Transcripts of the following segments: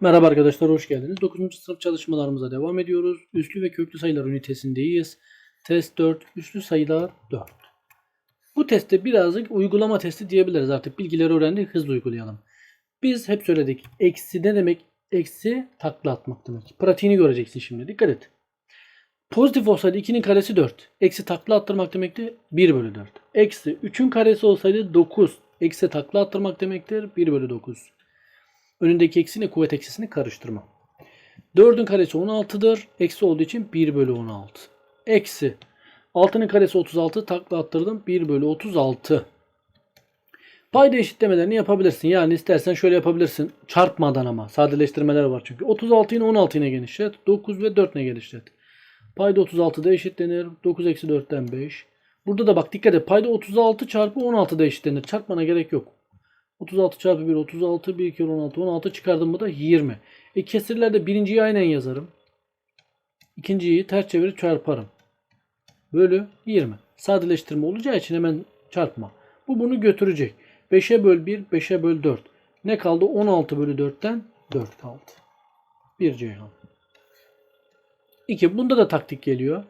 Merhaba arkadaşlar hoş geldiniz. 9. sınıf çalışmalarımıza devam ediyoruz. Üslü ve köklü sayılar ünitesindeyiz. Test 4, üslü sayılar 4. Bu testte birazcık uygulama testi diyebiliriz artık. Bilgileri öğrendik hızlı uygulayalım. Biz hep söyledik. Eksi ne demek? Eksi takla atmak demek. Pratiğini göreceksin şimdi. Dikkat et. Pozitif olsaydı 2'nin karesi 4. Eksi takla attırmak demekti 1 bölü 4. Eksi 3'ün karesi olsaydı 9. Eksi takla attırmak demektir 1 bölü 9. Önündeki eksiyle kuvvet eksisini karıştırma. 4'ün karesi 16'dır. Eksi olduğu için 1 bölü 16. Eksi. 6'nın karesi 36. Takla attırdım. 1 bölü 36. Payda eşitlemelerini yapabilirsin. Yani istersen şöyle yapabilirsin. Çarpmadan ama. Sadeleştirmeler var çünkü. 36'yı 16 ile genişlet. 9 ve 4 ile genişlet. Payda 36'da eşitlenir. 9 eksi 4'ten 5. Burada da bak dikkat et. Payda 36 çarpı 16 da eşitlenir. Çarpmana gerek yok. 36 çarpı 1 36 1 kere 16 16 çıkardım mı da 20. E kesirlerde birinciyi aynen yazarım. İkinciyi ters çevirip çarparım. Bölü 20. Sadeleştirme olacağı için hemen çarpma. Bu bunu götürecek. 5'e böl 1 5'e böl 4. Ne kaldı? 16 bölü 4'ten 4 kaldı. 1 Ceyhan. 2. Bunda da taktik geliyor.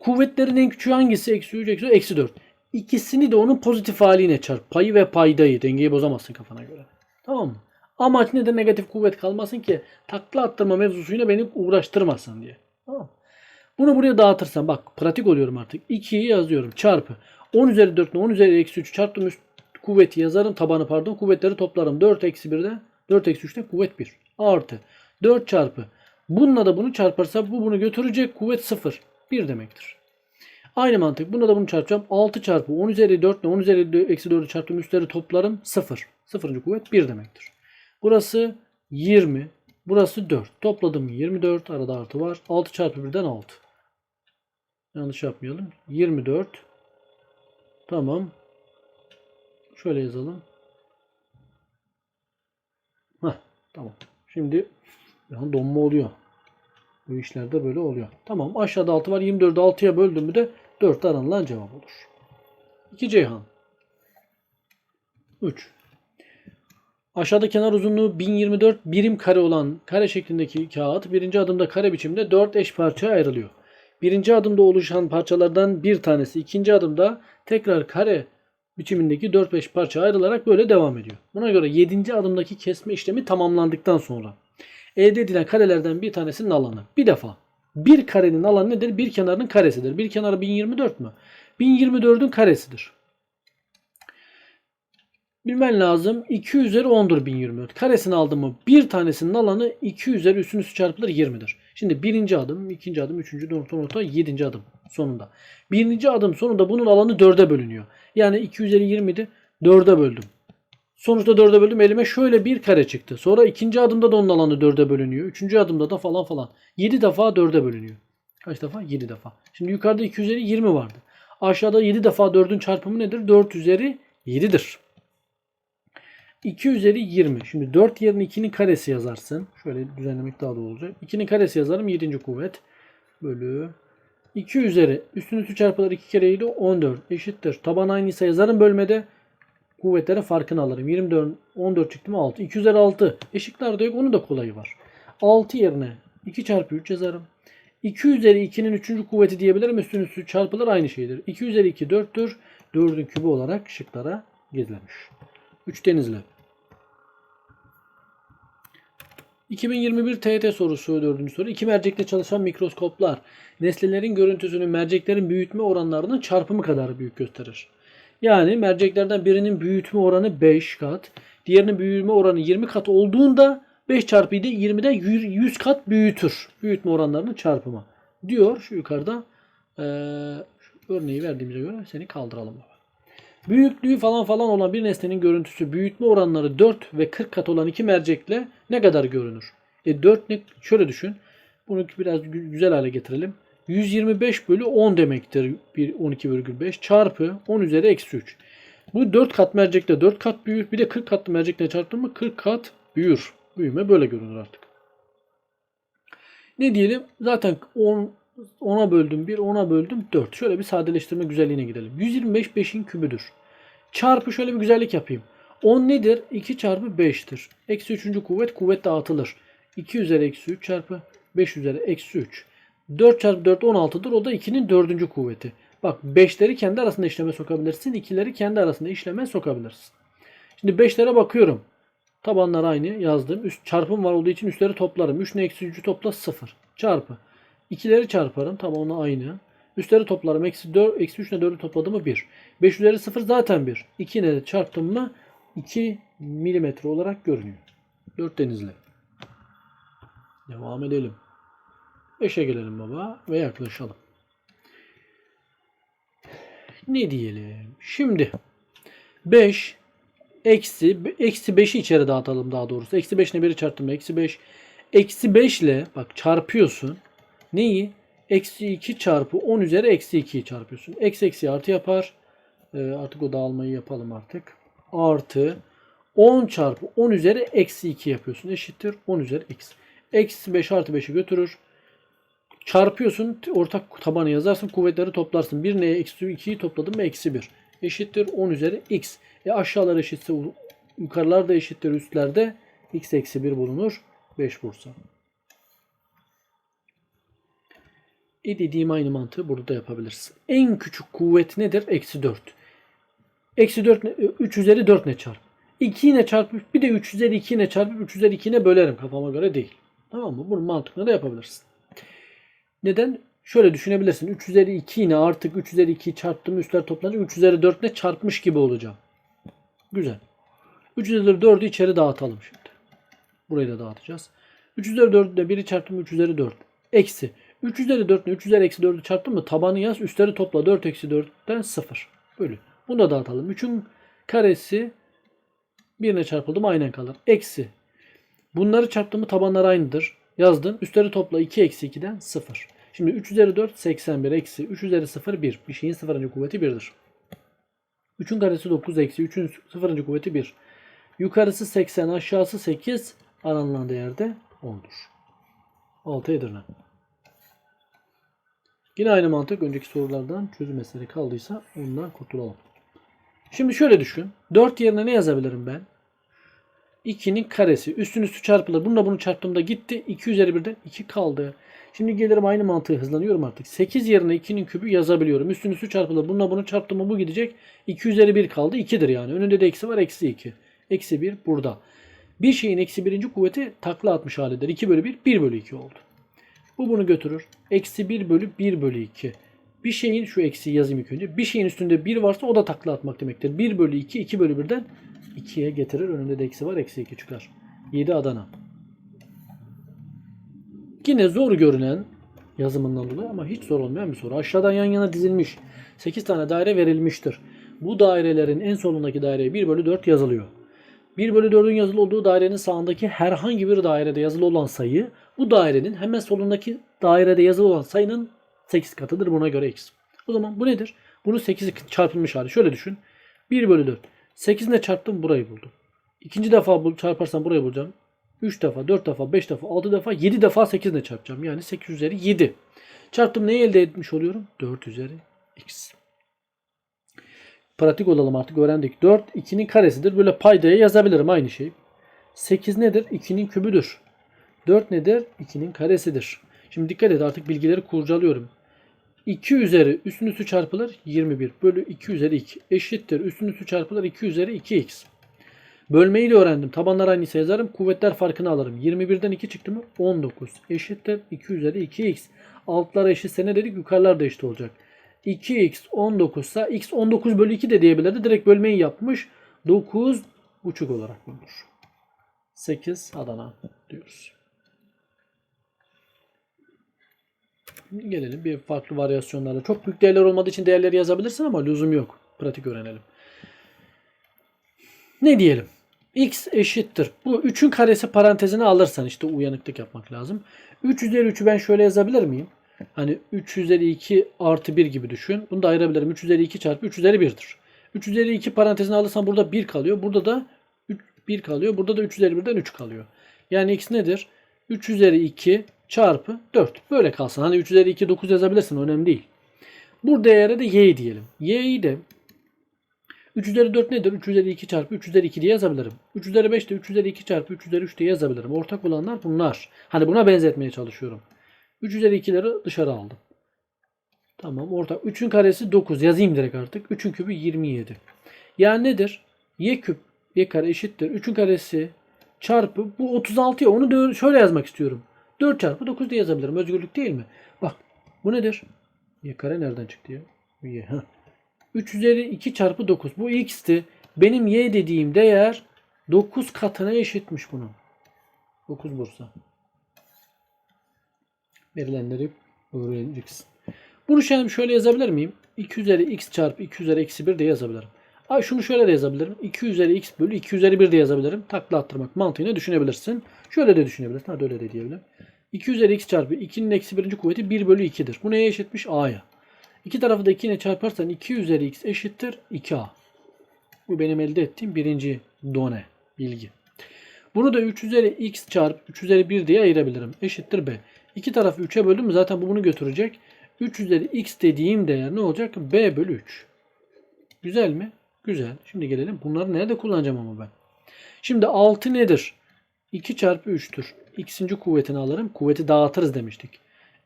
Kuvvetlerin en küçüğü hangisi? Eksi 3, eksi 4, eksi 4. İkisini de onun pozitif haline çarp. Payı ve paydayı. Dengeyi bozamazsın kafana göre. Tamam mı? Amaç ne de negatif kuvvet kalmasın ki takla attırma mevzusuyla beni uğraştırmasın diye. Tamam? Bunu buraya dağıtırsam bak pratik oluyorum artık. 2'yi yazıyorum çarpı. 10 üzeri 4 ile 10 üzeri eksi 3 çarptım üst kuvveti yazarım. Tabanı pardon. Kuvvetleri toplarım. 4 eksi 1'de 4 eksi 3'te kuvvet 1. Artı 4 çarpı. Bununla da bunu çarparsa bu bunu götürecek. Kuvvet 0. 1 demektir. Aynı mantık. Bunda da bunu çarpacağım. 6 çarpı 10 üzeri 4 ile 10 üzeri eksi 4'ü çarptım. Üstleri toplarım. 0. 0. kuvvet 1 demektir. Burası 20. Burası 4. Topladım 24. Arada artı var. 6 çarpı 1'den 6. Yanlış yapmayalım. 24. Tamam. Şöyle yazalım. Heh, tamam. Şimdi yani donma oluyor. Bu işlerde böyle oluyor. Tamam aşağıda 6 var. 24'ü 6'ya böldüm mü de 4 aranılan cevap olur. 2 Ceyhan. 3. Aşağıda kenar uzunluğu 1024 birim kare olan kare şeklindeki kağıt birinci adımda kare biçimde 4 eş parçaya ayrılıyor. Birinci adımda oluşan parçalardan bir tanesi ikinci adımda tekrar kare biçimindeki 4-5 parça ayrılarak böyle devam ediyor. Buna göre 7. adımdaki kesme işlemi tamamlandıktan sonra elde edilen karelerden bir tanesinin alanı. Bir defa bir karenin alanı nedir? Bir kenarının karesidir. Bir kenarı 1024 mü? 1024'ün karesidir. Bilmen lazım. 2 üzeri 10'dur 1024. Karesini aldım mı bir tanesinin alanı 2 üzeri üstün üstü çarpılır 20'dir. Şimdi birinci adım, ikinci adım, üçüncü, dördüncü, nokta, yedinci adım sonunda. Birinci adım sonunda bunun alanı 4'e bölünüyor. Yani 2 üzeri 20'di. 4'e böldüm. Sonuçta 4'e böldüm. Elime şöyle bir kare çıktı. Sonra ikinci adımda da onun alanı 4'e bölünüyor. Üçüncü adımda da falan falan. 7 defa 4'e bölünüyor. Kaç defa? 7 defa. Şimdi yukarıda 2 üzeri 20 vardı. Aşağıda 7 defa 4'ün çarpımı nedir? 4 üzeri 7'dir. 2 üzeri 20. Şimdi 4 yerine 2'nin karesi yazarsın. Şöyle düzenlemek daha doğru olacak. 2'nin karesi yazarım. 7. kuvvet. Bölü. 2 üzeri. Üstün üstü çarpılır 2 kere 7. 14. Eşittir. Taban aynıysa yazarım bölmede. Kuvvetlere farkını alırım. 24, 14 çıktı mı 6. 2 üzeri 6. Eşikler de yok. Onun da kolayı var. 6 yerine 2 çarpı 3 yazarım. 2 üzeri 2'nin 3. kuvveti diyebilirim. Üstün üstü çarpılır aynı şeydir. 2 üzeri 2 4'tür. 4'ün kübü olarak şıklara gizlenmiş. 3 denizli. 2021 TYT sorusu dördüncü soru. İki mercekte çalışan mikroskoplar nesnelerin görüntüsünün merceklerin büyütme oranlarının çarpımı kadar büyük gösterir. Yani merceklerden birinin büyütme oranı 5 kat, diğerinin büyütme oranı 20 kat olduğunda 5 çarpı 7 20'de 100 kat büyütür. Büyütme oranlarının çarpımı. Diyor şu yukarıda ee, şu örneği verdiğimize göre seni kaldıralım. Büyüklüğü falan falan olan bir nesnenin görüntüsü büyütme oranları 4 ve 40 kat olan iki mercekle ne kadar görünür? E 4 ne? Şöyle düşün. Bunu biraz gü- güzel hale getirelim. 125 bölü 10 demektir. Bir 12,5 çarpı 10 üzeri eksi 3. Bu 4 kat mercekle 4 kat büyür. Bir de 40 katlı mercekle çarptın mı 40 kat büyür. Büyüme böyle görünür artık. Ne diyelim? Zaten 10 10'a böldüm 1, 10'a böldüm 4. Şöyle bir sadeleştirme güzelliğine gidelim. 125 5'in kübüdür. Çarpı şöyle bir güzellik yapayım. 10 nedir? 2 çarpı 5'tir. Eksi 3. kuvvet kuvvet dağıtılır. 2 üzeri eksi 3 çarpı 5 üzeri eksi 3. 4 çarpı 4 16'dır. O da 2'nin dördüncü kuvveti. Bak 5'leri kendi arasında işleme sokabilirsin. 2'leri kendi arasında işleme sokabilirsin. Şimdi 5'lere bakıyorum. Tabanlar aynı yazdım. Üst çarpım var olduğu için üstleri toplarım. 3 ile eksi 3'ü topla 0. Çarpı. 2'leri çarparım. Tabanı aynı. Üstleri toplarım. Eksi 4, eksi 3 ile 4'ü topladım mı 1. 5 üzeri 0 zaten 1. 2 ile çarptım mı 2 milimetre olarak görünüyor. 4 denizli. Devam edelim. 5'e gelelim baba ve yaklaşalım. Ne diyelim? Şimdi 5 eksi eksi 5'i içeri dağıtalım daha doğrusu. Eksi 5 ile 1'i çarptım. Eksi 5. Eksi 5 ile bak çarpıyorsun. Neyi? Eksi 2 çarpı 10 üzeri eksi 2'yi çarpıyorsun. Eksi eksi artı yapar. Ee, artık o dağılmayı yapalım artık. Artı 10 çarpı 10 üzeri eksi 2 yapıyorsun. Eşittir 10 üzeri x. Eksi 5 artı 5'i götürür. Çarpıyorsun. Ortak tabanı yazarsın. Kuvvetleri toplarsın. 1 neye eksi 2'yi topladım mı eksi 1. Eşittir 10 üzeri x. E aşağılar eşitse yukarılar da eşittir üstlerde. x eksi 1 bulunur. 5 Bursa. E dediğim aynı mantığı burada da yapabilirsin. En küçük kuvvet nedir? Eksi 4. Eksi 4 ne? 3 üzeri 4 ne çarp? 2 ile çarpıp bir de 3 üzeri 2 ile çarpıp 3 üzeri 2 ile bölerim kafama göre değil. Tamam mı? Bunun mantığını da yapabilirsin. Neden? Şöyle düşünebilirsin. 3 üzeri 2 ile artık 3 üzeri 2'yi çarptım üstler toplanınca 3 üzeri 4 ile çarpmış gibi olacağım. Güzel. 3 üzeri 4'ü içeri dağıtalım şimdi. Burayı da dağıtacağız. 3 üzeri 4 ile 1'i çarptım 3 üzeri 4. Eksi. 3 üzeri 4 ile 3 üzeri eksi 4'ü çarptım mı tabanı yaz üstleri topla 4 eksi 4'ten 0. Bölü. Bunu da dağıtalım. 3'ün karesi 1 ile çarpıldı mı aynen kalır. Eksi. Bunları çarptım mı tabanlar aynıdır. Yazdım. Üstleri topla 2 eksi 2'den 0. Şimdi 3 üzeri 4 81 eksi 3 üzeri 0 1. Bir şeyin sıfırıncı kuvveti 1'dir. 3'ün karesi 9 eksi 3'ün sıfırıncı kuvveti 1. Yukarısı 80 aşağısı 8 aranılan değerde 10'dur. 6 Edirne. Yine aynı mantık önceki sorulardan çözüm eseri kaldıysa ondan kurtulalım. Şimdi şöyle düşün. 4 yerine ne yazabilirim ben? 2'nin karesi. Üstün üstü çarpılır. Bununla bunu çarptığımda gitti. 2 üzeri 1'den 2 kaldı. Şimdi gelirim aynı mantığı hızlanıyorum artık. 8 yerine 2'nin kübü yazabiliyorum. Üstün üstü çarpılır. Bununla bunu çarptığımda bu gidecek. 2 üzeri 1 kaldı. 2'dir yani. Önünde de eksi var. Eksi 2. Eksi 1 burada. Bir şeyin eksi birinci kuvveti takla atmış halidir. 2 bölü 1 1 bölü 2 oldu. Bu bunu götürür. Eksi 1 bölü 1 bölü 2. Bir şeyin şu eksiği yazayım ilk önce. Bir şeyin üstünde 1 varsa o da takla atmak demektir. 1 bölü 2 2 bölü 1'den 2'ye getirir. Önünde de eksi var. Eksi 2 çıkar. 7 Adana. Yine zor görünen yazımından dolayı ama hiç zor olmayan bir soru. Aşağıdan yan yana dizilmiş 8 tane daire verilmiştir. Bu dairelerin en solundaki daireye 1 bölü 4 yazılıyor. 1 bölü 4'ün yazılı olduğu dairenin sağındaki herhangi bir dairede yazılı olan sayı bu dairenin hemen solundaki dairede yazılı olan sayının 8 katıdır. Buna göre x. O zaman bu nedir? Bunu 8 çarpılmış hali. Şöyle düşün. 1 bölü 4. 8 ile çarptım burayı buldum. İkinci defa bul, çarparsam burayı bulacağım. 3 defa, 4 defa, 5 defa, 6 defa, 7 defa 8 ile çarpacağım. Yani 8 üzeri 7. Çarptım neyi elde etmiş oluyorum? 4 üzeri x. Pratik olalım artık öğrendik. 4 2'nin karesidir. Böyle paydaya yazabilirim aynı şey. 8 nedir? 2'nin kübüdür. 4 nedir? 2'nin karesidir. Şimdi dikkat et artık bilgileri kurcalıyorum. 2 üzeri üstün üstü çarpılır 21 bölü 2 üzeri 2 eşittir. Üstün üstü çarpılır 2 üzeri 2x. Bölmeyi de öğrendim. Tabanlar aynıysa yazarım. Kuvvetler farkını alırım. 21'den 2 çıktı mı? 19. Eşittir 2 üzeri 2x. Altlar eşitse ne dedik? Yukarılar da eşit olacak. 2x 19 ise x 19 bölü 2 de diyebilirdi. Direkt bölmeyi yapmış. 9 buçuk olarak bulunur. 8 Adana diyoruz. Gelelim bir farklı varyasyonlarla. Çok büyük değerler olmadığı için değerleri yazabilirsin ama lüzum yok. Pratik öğrenelim. Ne diyelim? x eşittir. Bu 3'ün karesi parantezine alırsan işte uyanıklık yapmak lazım. 3 üzeri 3'ü ben şöyle yazabilir miyim? Hani 3 üzeri 2 artı 1 gibi düşün. Bunu da ayırabilirim. 3 üzeri 2 çarpı 3 üzeri 1'dir. 3 üzeri 2 parantezine alırsam burada 1 kalıyor. Burada da 3, 1 kalıyor. Burada da 3 üzeri 1'den 3 kalıyor. Yani x nedir? 3 üzeri 2 çarpı 4. Böyle kalsın. Hani 3 üzeri 2 9 yazabilirsin. Önemli değil. Bu değere de y diyelim. y'yi de 3 üzeri 4 nedir? 3 üzeri 2 çarpı 3 üzeri 2 diye yazabilirim. 3 üzeri 5 de 3 üzeri 2 çarpı 3 üzeri 3 diye yazabilirim. Ortak olanlar bunlar. Hani buna benzetmeye çalışıyorum. 3 üzeri 2'leri dışarı aldım. Tamam ortak. 3'ün karesi 9. Yazayım direkt artık. 3'ün kübü 27. Yani nedir? Y küp y kare eşittir. 3'ün karesi çarpı bu 36 ya onu da şöyle yazmak istiyorum. 4 çarpı 9 diye yazabilirim. Özgürlük değil mi? Bak bu nedir? Y kare nereden çıktı ya? Y. Heh. 3 üzeri 2 çarpı 9. Bu x'ti. Benim y dediğim değer 9 katına eşitmiş bunun. 9 Bursa. Verilenleri öğreneceksin. Bunu şimdi şöyle yazabilir miyim? 2 üzeri x çarpı 2 üzeri eksi 1 de yazabilirim. Ay şunu şöyle de yazabilirim. 2 üzeri x bölü 2 üzeri 1 de yazabilirim. Takla attırmak mantığıyla düşünebilirsin. Şöyle de düşünebilirsin. Hadi öyle de diyebilirim. 2 üzeri x çarpı 2'nin eksi 1. kuvveti 1 bölü 2'dir. Bu neye eşitmiş? A'ya. İki tarafı da 2 ile çarparsan 2 üzeri x eşittir 2a. Bu benim elde ettiğim birinci done bilgi. Bunu da 3 üzeri x çarpı 3 üzeri 1 diye ayırabilirim. Eşittir b. İki tarafı 3'e böldüm zaten bu bunu götürecek. 3 üzeri x dediğim değer ne olacak? b bölü 3. Güzel mi? Güzel. Şimdi gelelim. Bunları nerede kullanacağım ama ben? Şimdi 6 nedir? 2 çarpı 3'tür. x'inci kuvvetini alırım. Kuvveti dağıtırız demiştik.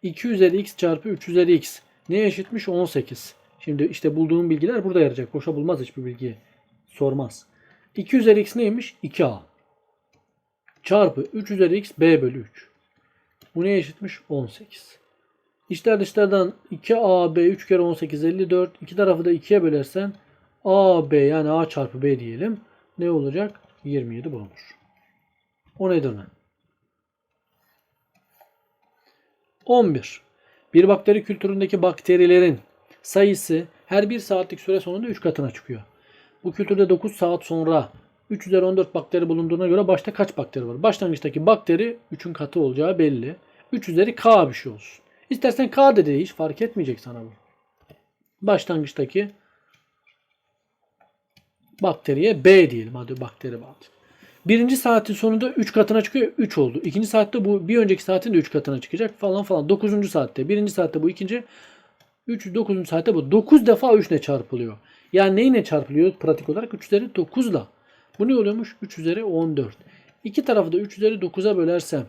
2 üzeri x çarpı 3 üzeri x. Neye eşitmiş? 18. Şimdi işte bulduğum bilgiler burada yarayacak. Boşa bulmaz hiçbir bilgiyi. Sormaz. 2 üzeri x neymiş? 2a. Çarpı 3 üzeri x b bölü 3. Bu neye eşitmiş? 18. İçler dışlardan 2ab 3 kere 18 54. İki tarafı da 2'ye bölersen ab yani a çarpı b diyelim. Ne olacak? 27 bulunur. O nedir lan? 11. Bir bakteri kültüründeki bakterilerin sayısı her bir saatlik süre sonunda 3 katına çıkıyor. Bu kültürde 9 saat sonra 3 üzeri 14 bakteri bulunduğuna göre başta kaç bakteri var? Başlangıçtaki bakteri 3'ün katı olacağı belli. 3 üzeri k bir şey olsun. İstersen k de hiç fark etmeyecek sana bu. Başlangıçtaki bakteriye B diyelim. Hadi bakteri bağlı. Birinci saatin sonunda 3 katına çıkıyor. 3 oldu. İkinci saatte bu bir önceki saatin de 3 katına çıkacak falan falan. Dokuzuncu saatte. Birinci saatte bu ikinci. 3, 9. saatte bu. 9 defa 3 ile çarpılıyor. Yani neyle çarpılıyor pratik olarak? 3 üzeri 9 ile. Bu ne oluyormuş? 3 üzeri 14. İki tarafı da 3 üzeri 9'a bölersem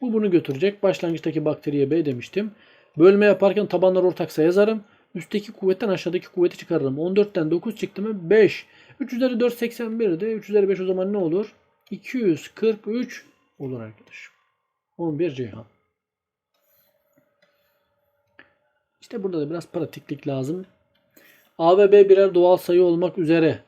bu bunu götürecek. Başlangıçtaki bakteriye B demiştim. Bölme yaparken tabanlar ortaksa yazarım. Üstteki kuvvetten aşağıdaki kuvveti çıkarırım. 14'ten 9 çıktı mı? 5. 3 üzeri 4 81 de 3 üzeri 5 o zaman ne olur? 243 olur arkadaşım. 11 Ceyhan. İşte burada da biraz pratiklik lazım. A ve B birer doğal sayı olmak üzere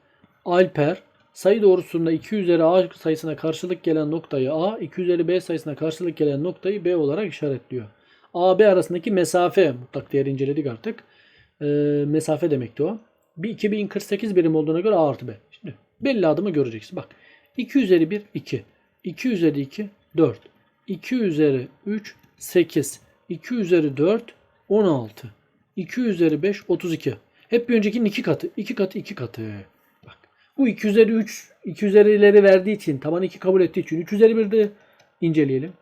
Alper sayı doğrusunda 2 üzeri A sayısına karşılık gelen noktayı A, 2 üzeri B sayısına karşılık gelen noktayı B olarak işaretliyor. A, B arasındaki mesafe mutlak değeri inceledik artık. E, mesafe demekti o. Bir 2048 birim olduğuna göre A artı B. Şimdi belli adımı göreceksin. Bak 2 üzeri 1 2. 2 üzeri 2 4. 2 üzeri 3 8. 2 üzeri 4 16. 2 üzeri 5 32. Hep bir öncekinin 2 katı. 2 katı 2 katı. Bak. Bu 2 üzeri 3 2 üzerileri verdiği için taban 2 kabul ettiği için 3 üzeri 1 de inceleyelim.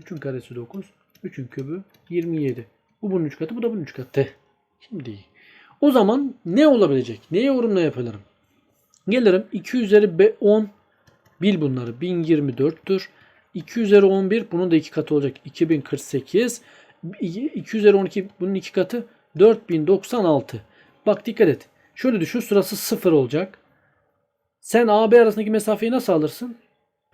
3'ün karesi 9. 3'ün kübü 27. Bu bunun 3 katı bu da bunun 3 katı. Şimdi o zaman ne olabilecek? Neye yorumla yapabilirim? Gelirim 2 üzeri B 10 bil bunları 1024'tür. 2 üzeri 11 bunun da 2 katı olacak 2048. 2 üzeri 12 bunun 2 katı 4096. Bak dikkat et. Şöyle düşün sırası 0 olacak. Sen AB arasındaki mesafeyi nasıl alırsın?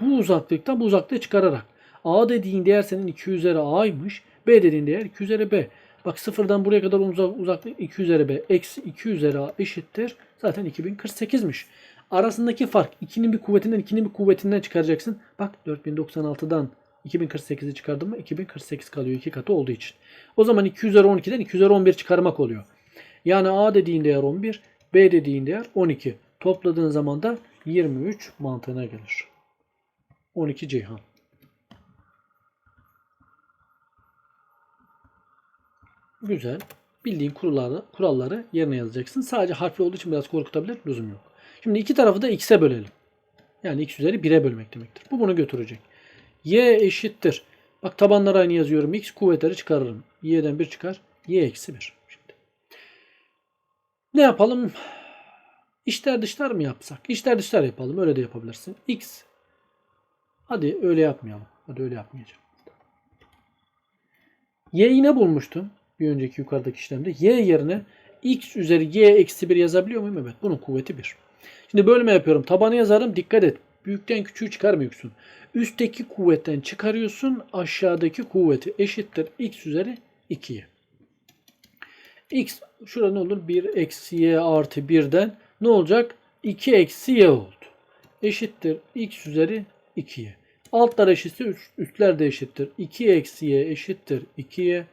Bu uzaklıktan bu uzaklığı çıkararak. A dediğin değer senin 2 üzeri A'ymış. B dediğin değer 2 üzeri B. Bak sıfırdan buraya kadar uzak, uzaklık 2 üzeri B eksi 2 üzeri A eşittir. Zaten 2048'miş. Arasındaki fark 2'nin bir kuvvetinden 2'nin bir kuvvetinden çıkaracaksın. Bak 4096'dan 2048'i çıkardım mı 2048 kalıyor 2 katı olduğu için. O zaman 2 üzeri 12'den 2 üzeri 11 çıkarmak oluyor. Yani A dediğin değer 11, B dediğin değer 12. Topladığın zaman da 23 mantığına gelir. 12 Ceyhan. Güzel. Bildiğin kuralları, kuralları yerine yazacaksın. Sadece harfli olduğu için biraz korkutabilir. Lüzum yok. Şimdi iki tarafı da x'e bölelim. Yani x üzeri 1'e bölmek demektir. Bu bunu götürecek. y eşittir. Bak tabanlara aynı yazıyorum. x kuvvetleri çıkarırım. y'den 1 çıkar. y eksi 1. Şimdi. Ne yapalım? İçler dışlar mı yapsak? İçler dışlar yapalım. Öyle de yapabilirsin. X. Hadi öyle yapmayalım. Hadi öyle yapmayacağım. Y'yi ne bulmuştum? Bir önceki yukarıdaki işlemde. Y yerine x üzeri y eksi 1 yazabiliyor muyum? Evet. Bunun kuvveti 1. Şimdi bölme yapıyorum. Tabanı yazarım. Dikkat et. Büyükten küçüğü çıkarmıyorsun. Üstteki kuvvetten çıkarıyorsun. Aşağıdaki kuvveti eşittir. x üzeri 2'ye. x şurada ne olur? 1 eksi y artı 1'den ne olacak? 2 eksi y oldu. Eşittir. x üzeri 2'ye. Altlar eşitse üst- üstler de eşittir. 2 eksi y eşittir 2y.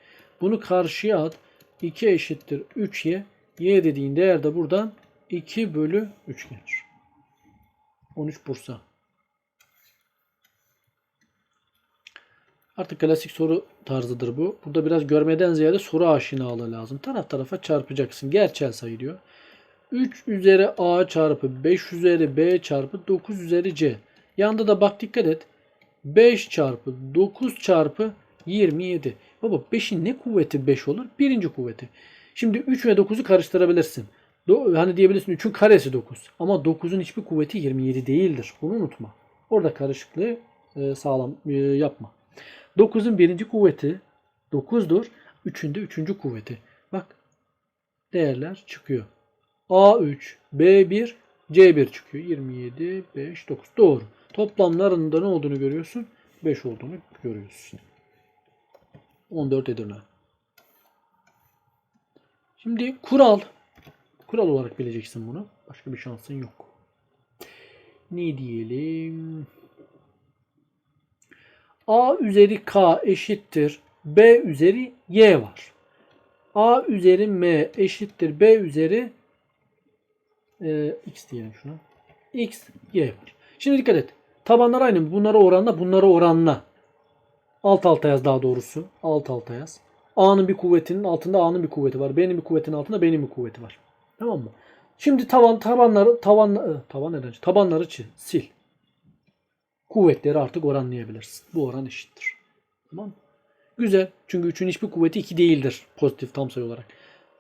Bunu karşıya at. 2 eşittir 3y. y dediğin değer de buradan 2 bölü 3 gelir. 13 Bursa. Artık klasik soru tarzıdır bu. Burada biraz görmeden ziyade soru aşinalığı lazım. Taraf tarafa çarpacaksın. Gerçel sayı diyor. 3 üzeri a çarpı 5 üzeri b çarpı 9 üzeri c. Yanında da bak dikkat et. 5 çarpı 9 çarpı 27. Baba 5'in ne kuvveti 5 olur? Birinci kuvveti. Şimdi 3 ve 9'u karıştırabilirsin. Do- hani diyebilirsin 3'ün karesi 9. Ama 9'un hiçbir kuvveti 27 değildir. Bunu unutma. Orada karışıklığı e, sağlam e, yapma. 9'un birinci kuvveti 9'dur. 3'ün de üçüncü kuvveti. Bak değerler çıkıyor. A3, B1, C1 çıkıyor. 27, 5, 9. Doğru. Toplamlarında ne olduğunu görüyorsun? 5 olduğunu görüyorsun. 14 Edirne. Şimdi kural. Kural olarak bileceksin bunu. Başka bir şansın yok. Ne diyelim? A üzeri K eşittir B üzeri Y var. A üzeri M eşittir B üzeri e, X diyelim şuna. X, Y var. Şimdi dikkat et. Tabanlar aynı mı? Bunlara oranla, bunlara oranla. Alt alta yaz daha doğrusu. Alt alta yaz. A'nın bir kuvvetinin altında A'nın bir kuvveti var. B'nin bir kuvvetinin altında B'nin bir kuvveti var. Tamam mı? Şimdi taban tabanları taban taban neden? Tabanları çiz, sil. Kuvvetleri artık oranlayabilirsin. Bu oran eşittir. Tamam mı? Güzel. Çünkü 3'ün hiçbir kuvveti 2 değildir. Pozitif tam sayı olarak.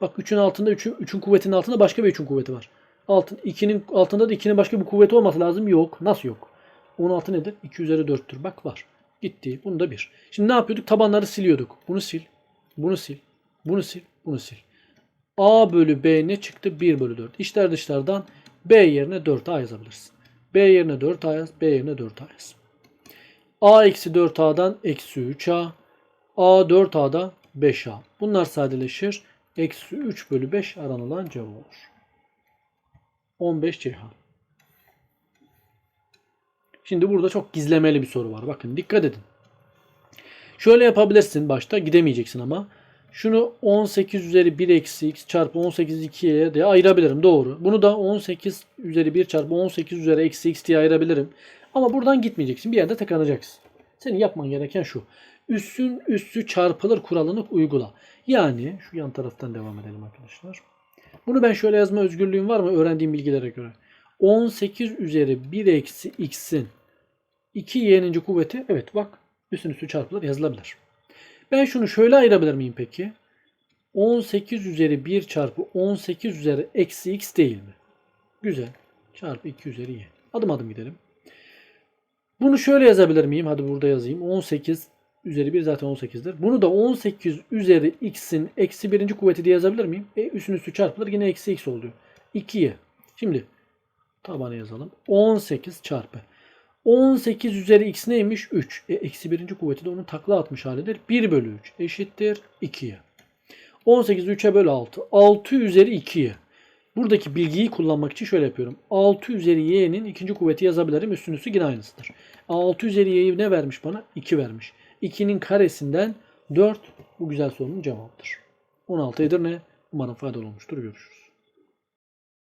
Bak 3'ün altında 3'ün 3'ün kuvvetinin altında başka bir 3'ün kuvveti var. Altın 2'nin altında da 2'nin başka bir kuvveti olması lazım. Yok. Nasıl yok? 16 nedir? 2 üzeri 4'tür. Bak var. Gitti. Bunu da 1. Şimdi ne yapıyorduk? Tabanları siliyorduk. Bunu sil. Bunu sil. Bunu sil. Bunu sil. A bölü B ne çıktı? 1 bölü 4. İçler dışlardan B yerine 4A yazabilirsin. B yerine 4A yaz. B yerine 4A yaz. A eksi 4A'dan eksi 3A. A 4A'da 5A. Bunlar sadeleşir. Eksi 3 bölü 5 aranılan cevap olur. 15 Ceyhan. Şimdi burada çok gizlemeli bir soru var. Bakın dikkat edin. Şöyle yapabilirsin başta gidemeyeceksin ama. Şunu 18 üzeri 1 eksi x çarpı 18 2'ye diye ayırabilirim. Doğru. Bunu da 18 üzeri 1 çarpı 18 üzeri eksi x diye ayırabilirim. Ama buradan gitmeyeceksin. Bir yerde tıkanacaksın. Senin yapman gereken şu. Üssün üssü çarpılır kuralını uygula. Yani şu yan taraftan devam edelim arkadaşlar. Bunu ben şöyle yazma özgürlüğüm var mı öğrendiğim bilgilere göre? 18 üzeri 1 eksi x'in 2 y'ninci kuvveti evet bak üstün üstü çarpılır yazılabilir. Ben şunu şöyle ayırabilir miyim peki? 18 üzeri 1 çarpı 18 üzeri eksi x değil mi? Güzel. Çarpı 2 üzeri y. Adım adım gidelim. Bunu şöyle yazabilir miyim? Hadi burada yazayım. 18 üzeri 1 zaten 18'dir. Bunu da 18 üzeri x'in eksi birinci kuvveti diye yazabilir miyim? E, üstün üstü çarpılır. Yine eksi x oluyor. 2'ye. Şimdi tabana yazalım. 18 çarpı. 18 üzeri x neymiş? 3. E, eksi birinci kuvveti de onun takla atmış halidir. 1 bölü 3 eşittir 2'ye. 18 3'e bölü 6. 6 üzeri 2'ye. Buradaki bilgiyi kullanmak için şöyle yapıyorum. 6 üzeri y'nin ikinci kuvveti yazabilirim. Üstün üstü yine aynısıdır. 6 üzeri y'yi ne vermiş bana? 2 vermiş. 2'nin karesinden 4 bu güzel sorunun cevabıdır. 16 Edirne. Umarım faydalı olmuştur. Görüşürüz.